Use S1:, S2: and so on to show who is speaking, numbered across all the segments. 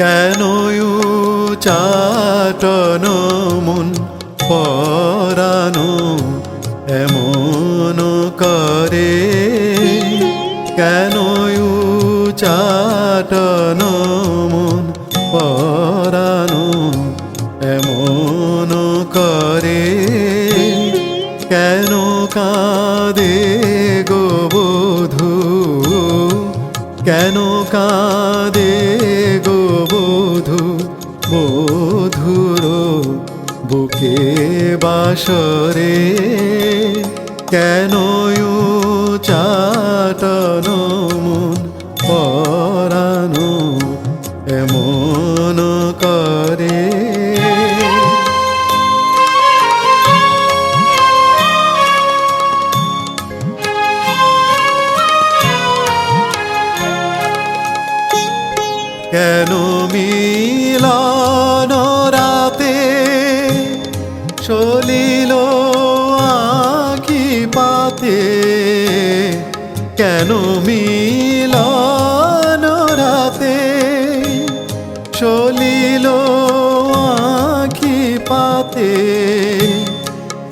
S1: কেন চাটন মন পরানো এমন করে? কেন চাটন মন পরানো এমন করে? কেন কাঁদে গো কেন কাঁদে গো বধূ? বধুর বুকে বাসরে কেন চাটন মন পরানো এমন করে? কেন মিলন রাতে? চলিল আখি পাতে। কেন মিলন রাতে? চলিল আখি পাতে।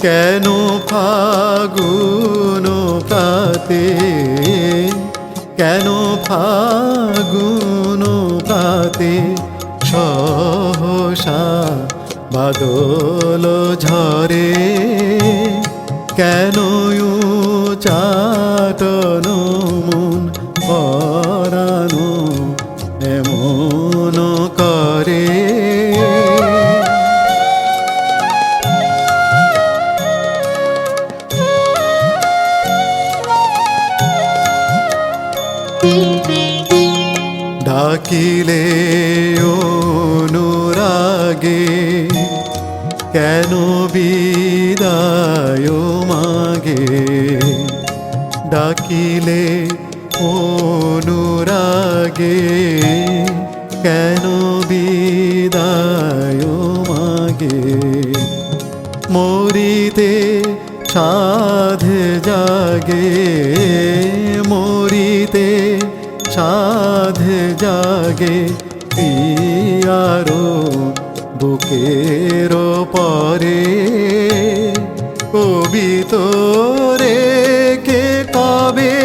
S1: কেন ফাগুন প্রাতে কেন ফাগুন প্রাতে সহসা বাদল ঝরে। কেন ডাকিলে অনুরাগে কেন বিদায় মাগে ডাকিলে অনুরাগে কেন বিদায় মাগে মরিতে সাধ জাগে। সাধ জাগে পিয়ারো, বুকের পরে কবিত রে কে কবে?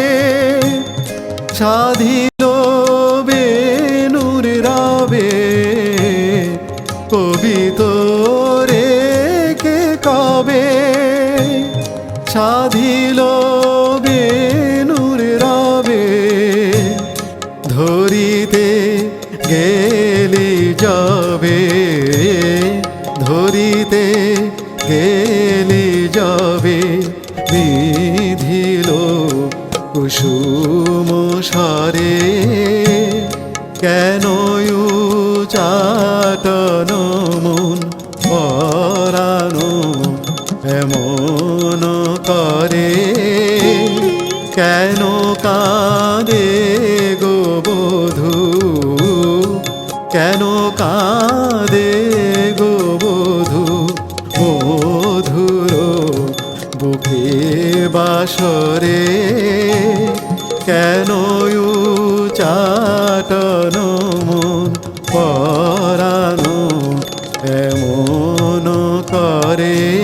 S1: সাধিল বেনুর রবে। কবিত রে কে কবে? সাধিল বেনুর যাবে, ধরিতে গেলি যাবে বিধিল কুসুম সারে। কেন চাটন মন পরানো এমন করে? কেন কাঁদে বাসরে কেন চাটন মন পরানো এমন করে?